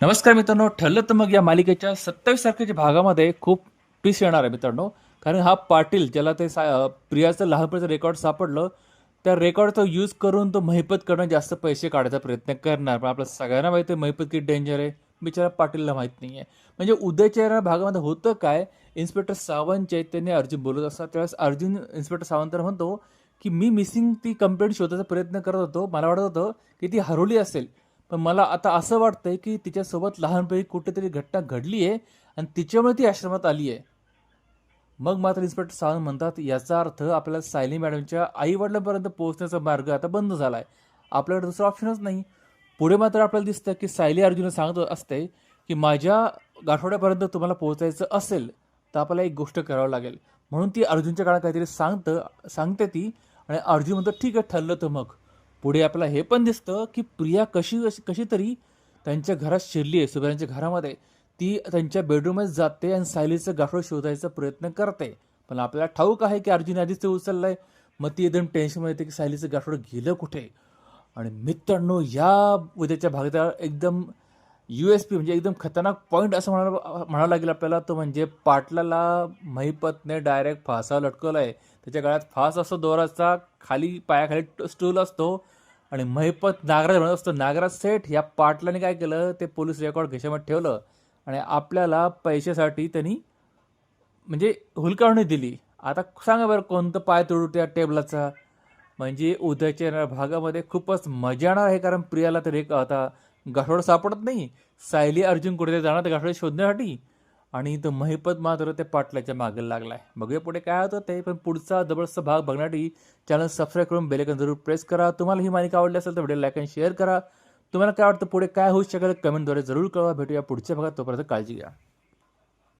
नमस्कार मित्रांनो ठरलं तर मग या मालिकेच्या सत्तावीस तारखेच्या भागामध्ये खूप ट्विस्ट येणार आहे मित्रांनो. कारण हा पाटील ज्याला ते सा प्रियाचं लहानपणीचं रेकॉर्ड सापडलं त्या रेकॉर्डचा यूज करून तो महिपत करणं जास्त पैसे काढायचा प्रयत्न करणार. पण आपल्या सगळ्यांना माहिती आहे महिपत किती डेंजर आहे. बिचारा पाटीलला माहीत नाही आहे म्हणजे उद्याच्या भागामध्ये होतं काय? इन्स्पेक्टर सावंत चैतन्य अर्जुन बोलत असतात. त्यावेळेस अर्जुन इन्स्पेक्टर सावंत म्हणतो की मी मिसिंग ती कंप्लेंट शोधायचा प्रयत्न करत होतो. मला वाटत होतं की ती हरवली असेल. पण मला आता असं वाटतंय की तिच्यासोबत लहानपणी कुठेतरी घटना घडली आहे आणि तिच्यामुळे ती आश्रमात आली आहे मग मात्र इन्स्पेक्टर सावंत म्हणतात याचा अर्थ आपल्याला सायली मॅडमच्या आई वडिलांपर्यंत पोहोचण्याचा मार्ग आता बंद झाला आहे आपल्याकडे दुसरा ऑप्शनच नाही. पुढे मात्र आपल्याला दिसतं की सायली अर्जुन सांगत असते की माझ्या गाठोड्यापर्यंत तुम्हाला पोहोचायचं असेल तर आपल्याला एक गोष्ट करावं लागेल. म्हणून ती अर्जुनच्या काळात काहीतरी सांगतं सांगते ती आणि अर्जुन म्हणतो ठीक आहे ठरलं तर मग. पुढे आपल्याला हे पण दिसतं की प्रिया कशी कशी तरी त्यांच्या घरात शिरली आहे सुबेरांच्या घरामध्ये. ती त्यांच्या बेडरूममध्ये जाते आणि सायलीचं गाठोड शोधायचा प्रयत्न करते. पण आपल्याला ठाऊक आहे की अर्जुन आधीच ते आहे मग ती एकदम टेन्शनमध्ये येते की सायलीचं गाठोड गेलं कुठे? आणि मित्रांनो या उद्याच्या भागात एकदम यू एस पी म्हणजे एकदम खतरनाक पॉईंट असं म्हणायला म्हणावं लागेल आपल्याला. तो म्हणजे पाटलाला महिपतने डायरेक्ट फासा लटकवला आहे त्याच्या गळ्यात फास असतो दोराचा खाली पायाखाली स्टूल असतो. आणि महिपत नागराज म्हणत असतो नागराज सेठ या पाटलाने काय केलं? ते पोलीस रेकॉर्ड घशामध्ये ठेवलं. आणि आपल्याला पैशासाठी त्यांनी म्हणजे हुलकावणी दिली. आता सांगा बरं कोणतं पाय तोडू त्या टेबलाचा म्हणजे उद्याच्या भागामध्ये खूपच मजा येणार आहे कारण प्रियाला तर एक आता गाठोडं सापडत नाही. सायली अर्जुन कुठे जाणार ते गाठोडे शोधण्यासाठी? आणि इथं महिपत मात्र ते पाटलाच्या मागे लागलाय. बघूया पुढे काय होतं ते पण पुढचा जबरदस्त भाग बघण्यासाठी चॅनल सबस्क्राईब करून बेलेकन जरूर प्रेस करा. तुम्हाला ही मालिका आवडली असेल तर व्हिडिओ लाईक आणि शेअर करा. तुम्हाला काय वाटतं पुढे काय होऊ शकेल कमेंटद्वारे जरूर कळवा. भेटूया पुढच्या भागात. तोपर्यंत काळजी घ्या.